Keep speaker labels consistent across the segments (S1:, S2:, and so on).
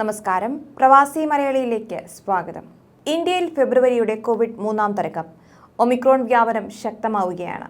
S1: നമസ്കാരം. പ്രവാസി മലയാളിയിലേക്ക് സ്വാഗതം. ഇന്ത്യയിൽ ഫെബ്രുവരിയുടെ കോവിഡ് മൂന്നാം തരംഗം ഒമിക്രോൺ വ്യാപനം ശക്തമാവുകയാണ്.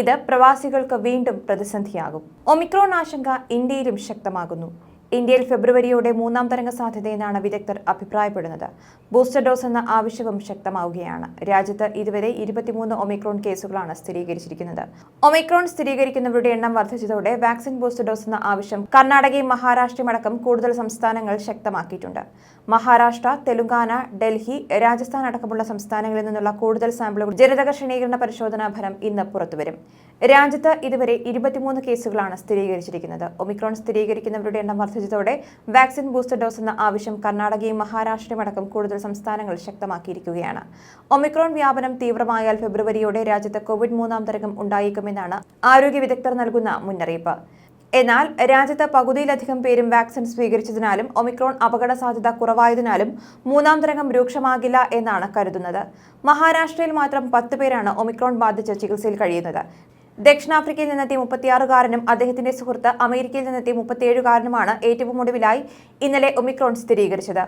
S1: ഇത് പ്രവാസികൾക്ക് വീണ്ടും പ്രതിസന്ധിയാകും. ഒമിക്രോൺ ആശങ്ക ഇന്ത്യയിലും ശക്തമാകുന്നു. ഇന്ത്യയിൽ ഫെബ്രുവരിയോടെ മൂന്നാം തരംഗ സാധ്യതയെന്നാണ് വിദഗ്ധർ അഭിപ്രായപ്പെടുന്നത്. ബൂസ്റ്റർ ഡോസ് എന്ന ആവശ്യവും ശക്തമാവുകയാണ്. രാജ്യത്ത് ഇതുവരെ ഇരുപത്തിമൂന്ന് ഒമിക്രോൺ കേസുകളാണ് സ്ഥിരീകരിച്ചിരിക്കുന്നത്. ഒമിക്രോൺ സ്ഥിരീകരിക്കുന്നവരുടെ എണ്ണം വർദ്ധിച്ചതോടെ വാക്സിൻ ബൂസ്റ്റർ ഡോസ് എന്ന ആവശ്യം കർണാടകയും മഹാരാഷ്ട്രയും അടക്കം കൂടുതൽ സംസ്ഥാനങ്ങൾ ശക്തമാക്കിയിട്ടുണ്ട്. മഹാരാഷ്ട്ര തെലുങ്കാന ഡൽഹി രാജസ്ഥാൻ അടക്കമുള്ള സംസ്ഥാനങ്ങളിൽ നിന്നുള്ള കൂടുതൽ സാമ്പിളുകൾ ജനിതക ശ്രേണീകരണ പരിശോധനാ ഫലം ഇന്ന് പുറത്തുവരും. രാജ്യത്ത് ഇതുവരെ ഇരുപത്തിമൂന്ന് കേസുകളാണ് സ്ഥിരീകരിച്ചിരിക്കുന്നത്. ഒമിക്രോൺ സ്ഥിരീകരിക്കുന്നവരുടെ എണ്ണം വർദ്ധിച്ചതോടെ വാക്സിൻ ബൂസ്റ്റർ ഡോസ് എന്ന ആവശ്യം കർണാടകയും മഹാരാഷ്ട്രയും അടക്കം കൂടുതൽ സംസ്ഥാനങ്ങൾ ശക്തമാക്കിയിരിക്കുകയാണ്. ഒമിക്രോൺ വ്യാപനം തീവ്രമായാൽ ഫെബ്രുവരിയോടെ രാജ്യത്ത് കോവിഡ് മൂന്നാം തരംഗം ഉണ്ടായേക്കുമെന്നാണ് ആരോഗ്യ വിദഗ്ധർ നൽകുന്ന മുന്നറിയിപ്പ്. എന്നാൽ രാജ്യത്ത് പകുതിയിലധികം പേരും വാക്സിൻ സ്വീകരിച്ചതിനാലും ഒമിക്രോൺ അപകട സാധ്യത കുറവായതിനാലും മൂന്നാം തരംഗം രൂക്ഷമാകില്ല എന്നാണ് കരുതുന്നത്. മഹാരാഷ്ട്രയിൽ മാത്രം പത്ത് പേരാണ് ഒമിക്രോൺ ബാധിച്ച് ചികിത്സയിൽ കഴിയുന്നത്. ദക്ഷിണാഫ്രിക്കയിൽ നിന്നെത്തിയ മുപ്പത്തിയാറുകാരനും അദ്ദേഹത്തിന്റെ സുഹൃത്ത് അമേരിക്കയിൽ നിന്നെത്തിയ മുപ്പത്തിയേഴുകാരനുമാണ് ഏറ്റവും ഒടുവിലായി ഇന്നലെ ഒമിക്രോൺ സ്ഥിരീകരിച്ചത്.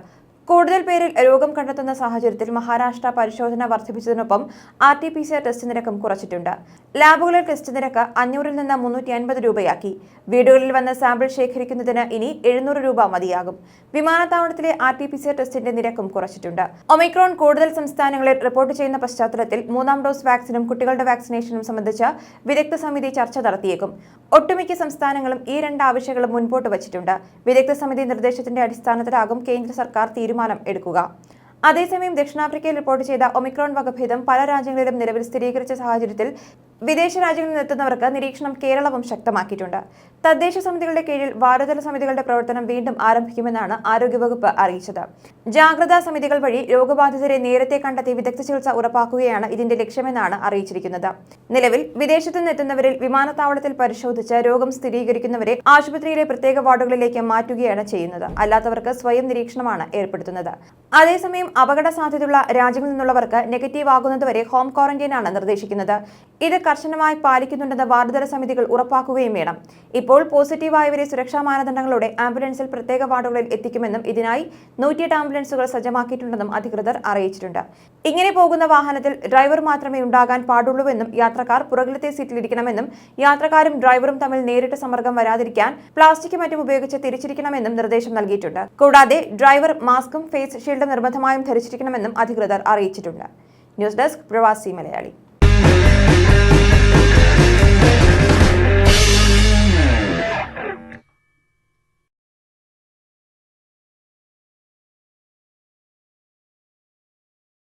S1: കൂടുതൽ പേരിൽ രോഗം കണ്ടെത്തുന്ന സാഹചര്യത്തിൽ മഹാരാഷ്ട്ര പരിശോധന വർദ്ധിപ്പിച്ചതിനൊപ്പം R T P C R test നിരക്കും കുറച്ചിട്ടുണ്ട്. ലാബുകളിൽ ടെസ്റ്റ് നിരക്ക് അഞ്ഞൂറിൽ നിന്ന് മുന്നൂറ്റി അൻപത് രൂപയാക്കി. വീടുകളിൽ വന്ന് സാമ്പിൾ ശേഖരിക്കുന്നതിന് ഇനി എഴുന്നൂറ് രൂപ മതിയാകും. വിമാനത്താവളത്തിലെ R T P C R ടെസ്റ്റിന്റെ നിരക്കും കുറച്ചിട്ടുണ്ട്. ഒമിക്രോൺ കൂടുതൽ സംസ്ഥാനങ്ങളിൽ റിപ്പോർട്ട് ചെയ്യുന്ന പശ്ചാത്തലത്തിൽ മൂന്നാം ഡോസ് വാക്സിനും കുട്ടികളുടെ വാക്സിനേഷനും സംബന്ധിച്ച് വിദഗ്ധ സമിതി ചർച്ച നടത്തിയേക്കും. ഒട്ടുമിക്ക സംസ്ഥാനങ്ങളും ഈ രണ്ട് ആവശ്യങ്ങളും മുൻപോട്ട് വച്ചിട്ടുണ്ട്. വിദഗ്ധ സമിതി നിർദ്ദേശത്തിന്റെ അടിസ്ഥാനത്തിലാകും കേന്ദ്ര സർക്കാർ തീരുമാനം എടുക്കുക. അതേസമയം ദക്ഷിണാഫ്രിക്കയിൽ റിപ്പോർട്ട് ചെയ്ത ഒമിക്രോൺ വകഭേദം പല രാജ്യങ്ങളിലും നിലവിൽ സ്ഥിരീകരിച്ച സാഹചര്യത്തിൽ വിദേശ രാജ്യങ്ങളിൽ നിന്നെത്തുന്നവർക്ക് നിരീക്ഷണം കേരളവും ശക്തമാക്കിയിട്ടുണ്ട്. തദ്ദേശ സമിതികളുടെ കീഴിൽ വാരതല സമിതികളുടെ പ്രവർത്തനം വീണ്ടും ആരംഭിക്കുമെന്നാണ് ആരോഗ്യവകുപ്പ് അറിയിച്ചത്. ജാഗ്രതാ സമിതികൾ വഴി രോഗബാധിതരെ നേരത്തെ കണ്ടെത്തി വിദഗ്ധ ചികിത്സ ഉറപ്പാക്കുകയാണ് ഇതിന്റെ ലക്ഷ്യമെന്നാണ് അറിയിച്ചിരിക്കുന്നത്. നിലവിൽ വിദേശത്തു നിന്നെത്തുന്നവരിൽ വിമാനത്താവളത്തിൽ പരിശോധിച്ച് രോഗം സ്ഥിരീകരിക്കുന്നവരെ ആശുപത്രിയിലെ പ്രത്യേക വാർഡുകളിലേക്ക് മാറ്റുകയാണ് ചെയ്യുന്നത്. അല്ലാത്തവർക്ക് സ്വയം നിരീക്ഷണമാണ് ഏർപ്പെടുത്തുന്നത്. അതേസമയം അപകട സാധ്യതയുള്ള രാജ്യങ്ങളിൽ നിന്നുള്ളവർക്ക് നെഗറ്റീവ് ആകുന്നതുവരെ ഹോം ക്വാറന്റൈനാണ് നിർദ്ദേശിക്കുന്നത്. ഇത് കർശനമായി പാലിക്കുന്നുണ്ടെന്ന് വാർഡുതല സമിതികൾ ഉറപ്പാക്കുകയും വേണം. ഇപ്പോൾ പോസിറ്റീവായവരെ സുരക്ഷാ മാനദണ്ഡങ്ങളോടെ ആംബുലൻസിൽ പ്രത്യേക വാർഡുകളിൽ എത്തിക്കുമെന്നും ഇതിനായി നൂറ്റിയെട്ട് ആംബുലൻസുകൾ സജ്ജമാക്കിയിട്ടുണ്ടെന്നും അധികൃതർ അറിയിച്ചിട്ടുണ്ട്. ഇങ്ങനെ പോകുന്ന വാഹനത്തിൽ ഡ്രൈവർ മാത്രമേ ഉണ്ടാകാൻ പാടുള്ളൂവെന്നും യാത്രക്കാർ പുറകിലത്തെ സീറ്റിലിരിക്കണമെന്നും യാത്രക്കാരും ഡ്രൈവറും തമ്മിൽ നേരിട്ട് സമ്മർദ്ദം വരാതിരിക്കാൻ പ്ലാസ്റ്റിക് മറ്റും ഉപയോഗിച്ച് തിരിച്ചിരിക്കണമെന്നും നിർദ്ദേശം നൽകിയിട്ടുണ്ട്. കൂടാതെ ഡ്രൈവർ മാസ്കും ഫേസ് ഷീൽഡും നിർബന്ധമായും ധരിച്ചിരിക്കണമെന്നും അധികൃതർ അറിയിച്ചിട്ടുണ്ട്. ന്യൂസ് ഡെസ്ക് പ്രവാസി മലയാളി.